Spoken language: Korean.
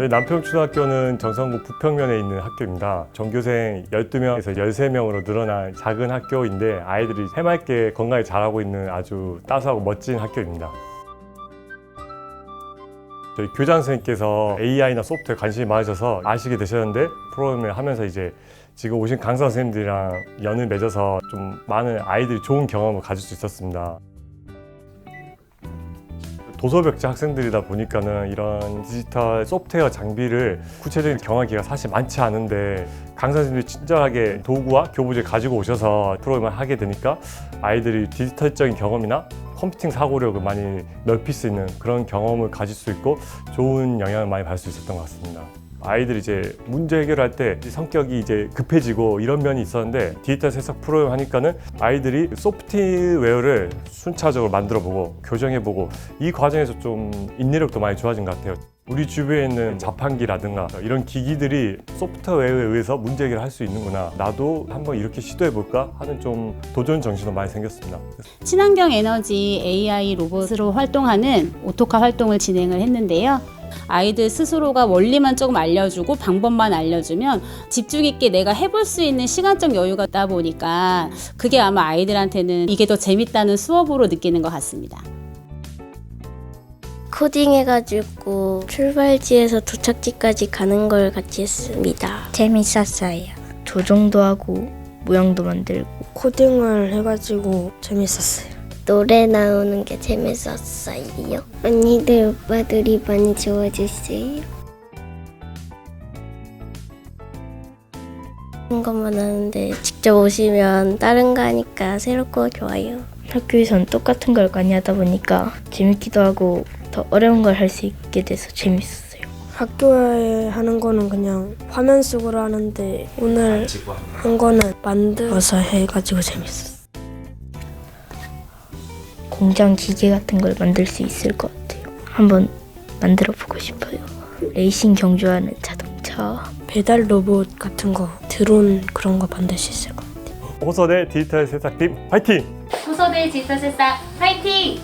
저희 남평초등학교는 정성구 부평면에 있는 학교입니다. 전교생 12명에서 13명으로 늘어난 작은 학교인데 아이들이 해맑게 건강히 자라고 있는 아주 따스하고 멋진 학교입니다. 저희 교장 선생님께서 AI나 소프트에 관심이 많으셔서 아시게 되셨는데 프로그램을 하면서 이제 지금 오신 강사 선생님들이랑 연을 맺어서 좀 많은 아이들이 좋은 경험을 가질 수 있었습니다. 도서벽지 학생들이다 보니까는 이런 디지털 소프트웨어 장비를 구체적인 경험하기가 사실 많지 않은데 강사 선생님들이 친절하게 도구와 교부지를 가지고 오셔서 프로그램을 하게 되니까 아이들이 디지털적인 경험이나 컴퓨팅 사고력을 많이 넓힐 수 있는 그런 경험을 가질 수 있고 좋은 영향을 많이 받을 수 있었던 것 같습니다. 아이들이 이제 문제 해결할 때 성격이 이제 급해지고 이런 면이 있었는데 디지털 세석 프로그램 하니까는 아이들이 소프트웨어를 순차적으로 만들어 보고 교정해 보고 이 과정에서 좀 인내력도 많이 좋아진 것 같아요. 우리 주변에 있는 자판기라든가 이런 기기들이 소프트웨어에 의해서 문제 해결을 할 수 있는구나. 나도 한번 이렇게 시도해 볼까 하는 좀 도전 정신도 많이 생겼습니다. 친환경 에너지 AI 로봇으로 활동하는 오토카 활동을 진행을 했는데요. 아이들 스스로가 원리만 조금 알려주고 방법만 알려주면 집중 있게 내가 해볼 수 있는 시간적 여유가 있다 보니까 그게 아마 아이들한테는 이게 더 재밌다는 수업으로 느끼는 것 같습니다. 코딩해가지고 출발지에서 도착지까지 가는 걸 같이 했습니다. 재밌었어요. 조종도 하고 모양도 만들고 코딩을 해가지고 재밌었어요. 노래 나오는 게 재밌었어요. 언니들, 오빠들이 많이 좋아졌어요. 한 것만 하는데 직접 오시면 다른 거 하니까 새롭고 좋아요. 학교에선 똑같은 걸 많이 하다 보니까 재밌기도 하고 더 어려운 걸 할 수 있게 돼서 재밌었어요. 학교에 하는 거는 그냥 화면 속으로 하는데 오늘 한 거는 만들어서 해가지고 재밌었어요. 공장 기계 같은 걸 만들 수 있을 것 같아요. 한번 만들어 보고 싶어요. 레이싱 경주하는 자동차. 배달 로봇 같은 거, 드론 그런 거 만들 수 있을 것 같아요. 호서대 디지털 세탁팀 파이팅! 호서대 디지털 세상 파이팅!